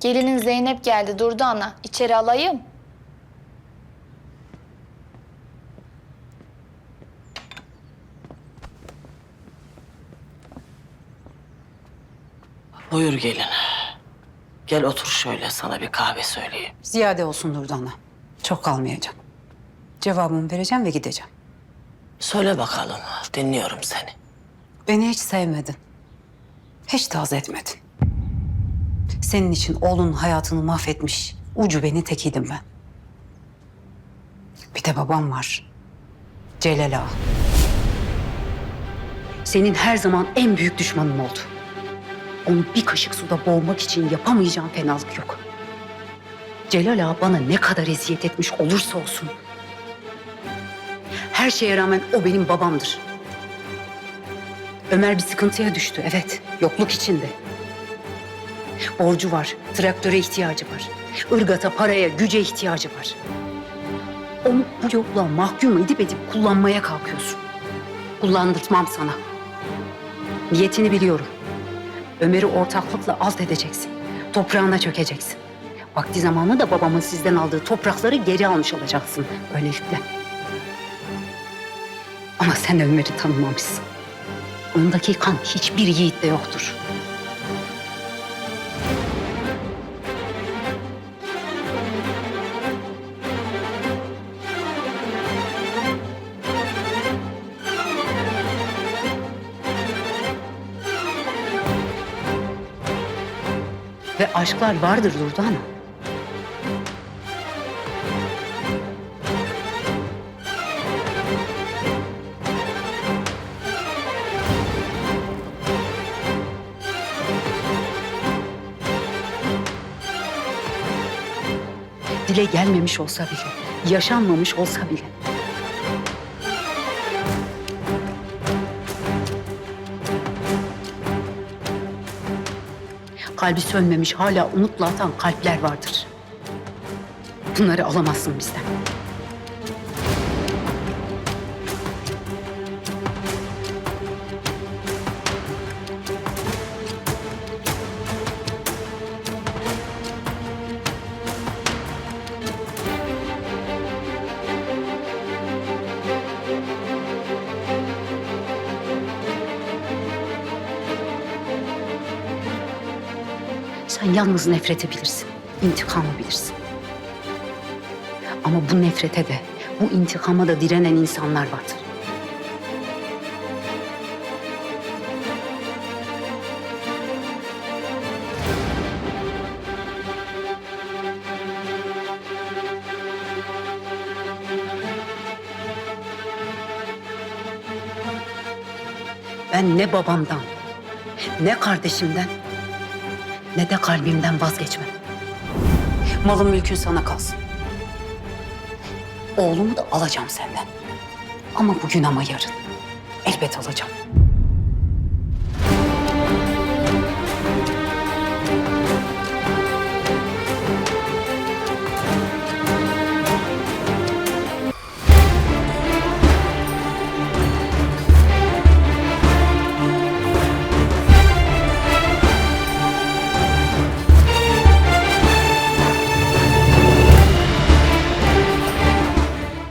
Gelinin Zeynep geldi durdu ana. İçeri alayım. Buyur gelin. Gel otur şöyle sana bir kahve söyleyeyim. Ziyade olsun Durdana. Çok kalmayacağım. Cevabımı vereceğim ve gideceğim. Söyle bakalım. Dinliyorum seni. Beni hiç sevmedin. Hiç taz etmedin. Senin için oğlunun hayatını mahvetmiş ucu beni tekiydim ben. Bir de babam var. Celal Ağa. Senin her zaman en büyük düşmanın oldu. Onu bir kaşık suda boğmak için yapamayacağım fenalık yok. Celal Ağa bana ne kadar eziyet etmiş olursa olsun. Her şeye rağmen o benim babamdır. Ömer bir sıkıntıya düştü, evet. Yokluk içinde. Borcu var, traktöre ihtiyacı var. Irgata, paraya, güce ihtiyacı var. Onu bu yokluğa mahkum edip edip kullanmaya kalkıyorsun. Kullandırtmam sana. Niyetini biliyorum. Ömer'i ortaklıkla alt edeceksin. Toprağına çökeceksin. Vakti zamanı da babamın sizden aldığı toprakları geri almış olacaksın böylelikle. Ama sen Ömer'i tanımamışsın. Ondaki kan hiçbir yiğitte yoktur. Ve aşklar vardır Durdana. Dile gelmemiş olsa bile, yaşanmamış olsa bile. Kalbi sönmemiş, hala umutla atan kalpler vardır. Bunları alamazsın bizden. Sen yalnız nefreti bilirsin, intikamı bilirsin. Ama bu nefrete de, bu intikama da direnen insanlar vardır. Ben ne babamdan, ne kardeşimden, ne de kalbimden vazgeçmem. Malın mülkün sana kalsın. Oğlumu da alacağım senden. Ama bugün ama yarın. Elbet alacağım.